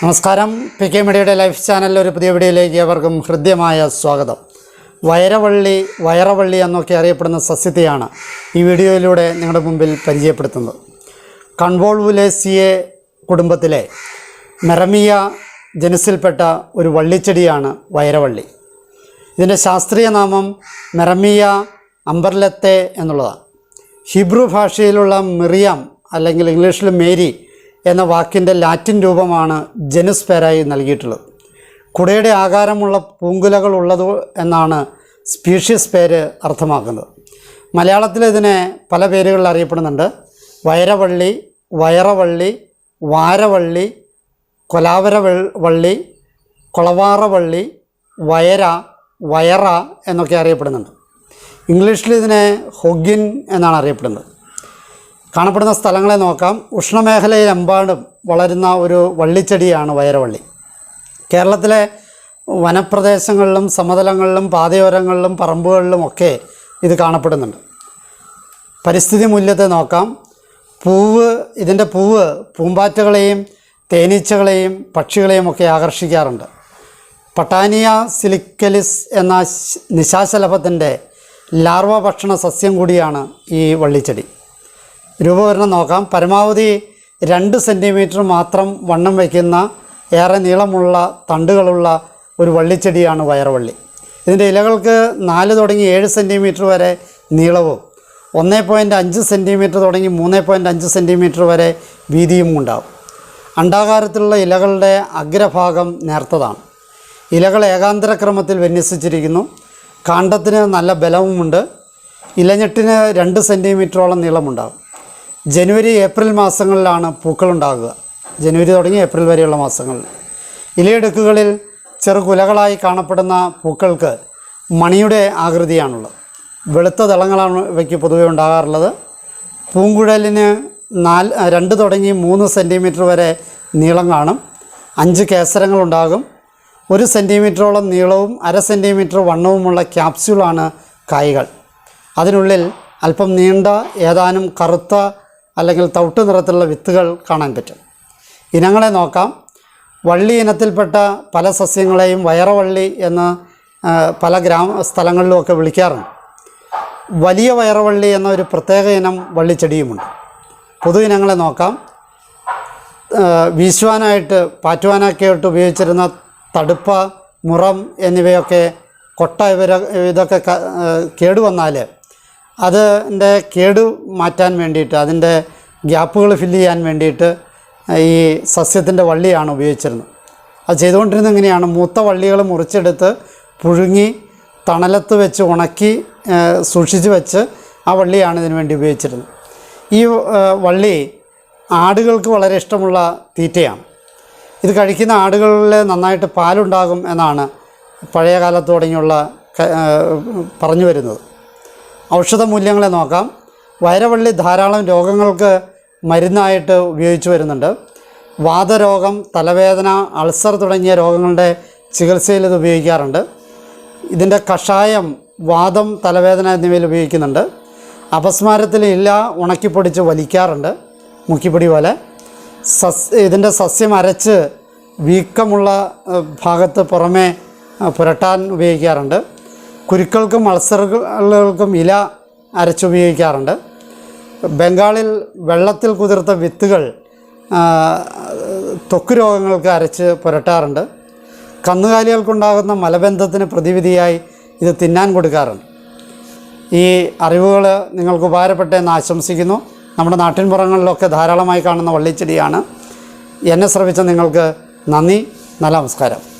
നമസ്കാരം. P K മീഡിയയുടെ life ചാനലിൽ ഒരു പുതിയ വീഡിയോയിലേക്ക് ഏവർക്കും ഹൃദ്യമായ സ്വാഗതം. വയറവള്ളി വയറവള്ളി എന്നൊക്കെ അറിയപ്പെടുന്ന സസ്യത്തെയാണ് ഈ വീഡിയോയിലൂടെ നിങ്ങളുടെ മുമ്പിൽ പരിചയപ്പെടുത്തുന്നത്. കൺവോൾവുലേസിയെ കുടുംബത്തിലെ മെറമിയ ജനുസിൽപ്പെട്ട ഒരു വള്ളിച്ചെടിയാണ് വയറവള്ളി ഇതിന്റെ ശാസ്ത്രീയ നാമം മെറമിയ അംബർലത്തെ എന്നുള്ളതാണ്. ഹിബ്രു ഭാഷയിലുള്ള മിറിയാം അല്ലെങ്കിൽ ഇംഗ്ലീഷിൽ മേരി എന്ന വാക്കിന്റെ ലാറ്റിൻ രൂപമാണ് ജനുസ് പേരായി നൽകിയിട്ടുള്ളത്. കുടയുടെ ആകാരമുള്ള പൂങ്കുലകൾ ഉള്ളത് എന്നാണ് സ്പീഷ്യസ് പേര് അർത്ഥമാക്കുന്നത്. മലയാളത്തിൽ ഇതിനെ പല പേരുകളിൽ അറിയപ്പെടുന്നുണ്ട്. വയരവള്ളി വയറവള്ളി വാരവള്ളി കൊലാവര വള്ളി കൊളവാറവള്ളി വയര വയറ എന്നൊക്കെ അറിയപ്പെടുന്നുണ്ട്. ഇംഗ്ലീഷിൽ ഇതിനെ ഹൊഗിൻ എന്നാണ് അറിയപ്പെടുന്നത്. കാണപ്പെടുന്ന സ്ഥലങ്ങളെ നോക്കാം. ഉഷ്ണമേഖലയിലെമ്പാടും വളരുന്ന ഒരു വള്ളിച്ചെടിയാണ് വയറവള്ളി കേരളത്തിലെ വനപ്രദേശങ്ങളിലും സമതലങ്ങളിലും പാതയോരങ്ങളിലും പറമ്പുകളിലും ഒക്കെ ഇത് കാണപ്പെടുന്നുണ്ട്. പരിസ്ഥിതി മൂല്യത്തെ നോക്കാം. പൂവ് ഇതിന്റെ പൂവ് പൂമ്പാറ്റകളെയും തേനീച്ചകളെയും പക്ഷികളെയും ഒക്കെ ആകർഷിക്കാറുണ്ട്. പട്ടാനിയ സിലിക്കലിസ് എന്ന നിശാശലഭത്തിന്റെ ലാർവ ഭക്ഷണ സസ്യം കൂടിയാണ് ഈ വള്ളിച്ചെടി. രൂപവരണം നോക്കാം. പരമാവധി രണ്ട് സെന്റിമീറ്റർ മാത്രം വണ്ണം വയ്ക്കുന്ന ഏറെ നീളമുള്ള തണ്ടുകളുള്ള ഒരു വള്ളിച്ചെടിയാണ് വയറവള്ളി. ഇതിന്റെ ഇലകൾക്ക് നാല് തുടങ്ങി ഏഴ് സെന്റിമീറ്റർ വരെ നീളവും ഒന്ന് പോയിന്റ് അഞ്ച് സെന്റിമീറ്റർ തുടങ്ങി മൂന്ന് പോയിന്റ് അഞ്ച് സെന്റിമീറ്റർ വരെ വീതിയും ഉണ്ടാവും. അണ്ടാകാരത്തിലുള്ള ഇലകളുടെ അഗ്രഭാഗം നേർത്തതാണ്. ഇലകൾ ഏകാന്തരക്രമത്തിൽ വിന്യസിച്ചിരിക്കുന്നു. കാണ്ഡത്തിന് നല്ല ബലവുമുണ്ട്. ഇലഞ്ഞെട്ടിന് രണ്ട് സെന്റിമീറ്ററോളം നീളമുണ്ടാകും ജനുവരി ഏപ്രിൽ മാസങ്ങളിലാണ് പൂക്കളുണ്ടാകുക. ജനുവരി തുടങ്ങി ഏപ്രിൽ വരെയുള്ള മാസങ്ങളിൽ ഇലയിടുക്കുകളിൽ ചെറുകുലകളായി കാണപ്പെടുന്ന പൂക്കൾക്ക് മണിയുടെ ആകൃതിയാണുള്ളത്. വെളുത്ത ദളങ്ങളാണ് ഇവയ്ക്ക് പൊതുവെ ഉണ്ടാകാറുള്ളത്. പൂങ്കുഴലിന് നാല് രണ്ട് തുടങ്ങി മൂന്ന് സെന്റിമീറ്റർ വരെ നീളം കാണും. അഞ്ച് കേസരങ്ങളുണ്ടാകും ഒരു സെന്റിമീറ്ററോളം നീളവും അര സെന്റിമീറ്റർ വണ്ണവുമുള്ള ക്യാപ്സ്യൂളാണ് കായ്കൾ. അതിനുള്ളിൽ അല്പം നീണ്ട ഏതാനും കറുത്ത അല്ലെങ്കിൽ തവിട്ട് നിറത്തിലുള്ള വിത്തുകൾ കാണാൻ പറ്റും. ഇനങ്ങളെ നോക്കാം. വള്ളി ഇനത്തിൽപ്പെട്ട പല സസ്യങ്ങളെയും വയറവള്ളി എന്ന് പല ഗ്രാമ സ്ഥലങ്ങളിലുമൊക്കെ വിളിക്കാറുണ്ട്. വലിയ വയറവള്ളി എന്ന ഒരു പ്രത്യേക ഇനം വള്ളിച്ചെടിയുമുണ്ട്. പൊതു ഇനങ്ങളെ നോക്കാം. വീശുവാനായിട്ട് പാറ്റുവാനൊക്കെയായിട്ട് ഉപയോഗിച്ചിരുന്ന തടുപ്പ മുറം എന്നിവയൊക്കെ കൊട്ട ഇവര ഇതൊക്കെ കേടുവന്നാൽ അതിന്റെ കേടു മാറ്റാൻ വേണ്ടിയിട്ട് അതിന്റെ ഗ്യാപ്പുകൾ ഫില്ല് ചെയ്യാൻ വേണ്ടിയിട്ട് ഈ സസ്യത്തിന്റെ വള്ളിയാണ് ഉപയോഗിച്ചിരുന്നത്. അത് ചെയ്തുകൊണ്ടിരുന്നത് എങ്ങനെയാണ്? മൂത്ത വള്ളികൾ മുറിച്ചെടുത്ത് പുഴുങ്ങി തണലത്ത് വെച്ച് ഉണക്കി സൂക്ഷിച്ച് വെച്ച് ആ വള്ളിയാണ് ഇതിനു വേണ്ടി ഉപയോഗിച്ചിരുന്നത്. ഈ വള്ളി ആടുകൾക്ക് വളരെ ഇഷ്ടമുള്ള തീറ്റയാണ്. ഇത് കഴിക്കുന്ന ആടുകളിൽ നന്നായിട്ട് പാലുണ്ടാകും എന്നാണ് പഴയ കാലത്ത് തുടങ്ങിയുള്ള പറഞ്ഞു വരുന്നത് ഔഷധ മൂല്യങ്ങളെ നോക്കാം. വയറവള്ളി ധാരാളം രോഗങ്ങൾക്ക് മരുന്നായിട്ട് ഉപയോഗിച്ചു വരുന്നുണ്ട്. വാതരോഗം തലവേദന അൾസർ തുടങ്ങിയ രോഗങ്ങളുടെ ചികിത്സയിൽ ഇത് ഉപയോഗിക്കാറുണ്ട്. ഇതിന്റെ കഷായം വാദം തലവേദന എന്നിവയിൽ ഉപയോഗിക്കുന്നുണ്ട്. അപസ്മാരത്തിൽ ഇല്ല ഉണക്കിപ്പൊടിച്ച് വലിക്കാറുണ്ട് മുക്കിപ്പൊടി പോലെ. സസ് ഇതിന്റെ സസ്യം അരച്ച് വീക്കമുള്ള ഭാഗത്ത് പുറമേ പുരട്ടാൻ ഉപയോഗിക്കാറുണ്ട്. കുരുക്കൾക്കും അൾസറുകൾക്കും ഇല അരച്ചുപയോഗിക്കാറുണ്ട് ബംഗാളിൽ വെള്ളത്തിൽ കുതിർത്ത വിത്തുകൾ തൊക്കു രോഗങ്ങൾക്ക് അരച്ച് പുരട്ടാറുണ്ട്. കന്നുകാലികൾക്കുണ്ടാകുന്ന മലബന്ധത്തിന് പ്രതിവിധിയായി ഇത് തിന്നാൻ കൊടുക്കാറുണ്ട്. ഈ അറിവുകൾ നിങ്ങൾക്ക് ഉപകാരപ്പെട്ടെന്ന് ആശംസിക്കുന്നു. നമ്മുടെ നാട്ടിൻപുറങ്ങളിലൊക്കെ ധാരാളമായി കാണുന്ന വള്ളിച്ചെടിയാണ്. എന്നെ ശ്രമിച്ച നിങ്ങൾക്ക് നന്ദി നല്ല നമസ്കാരം.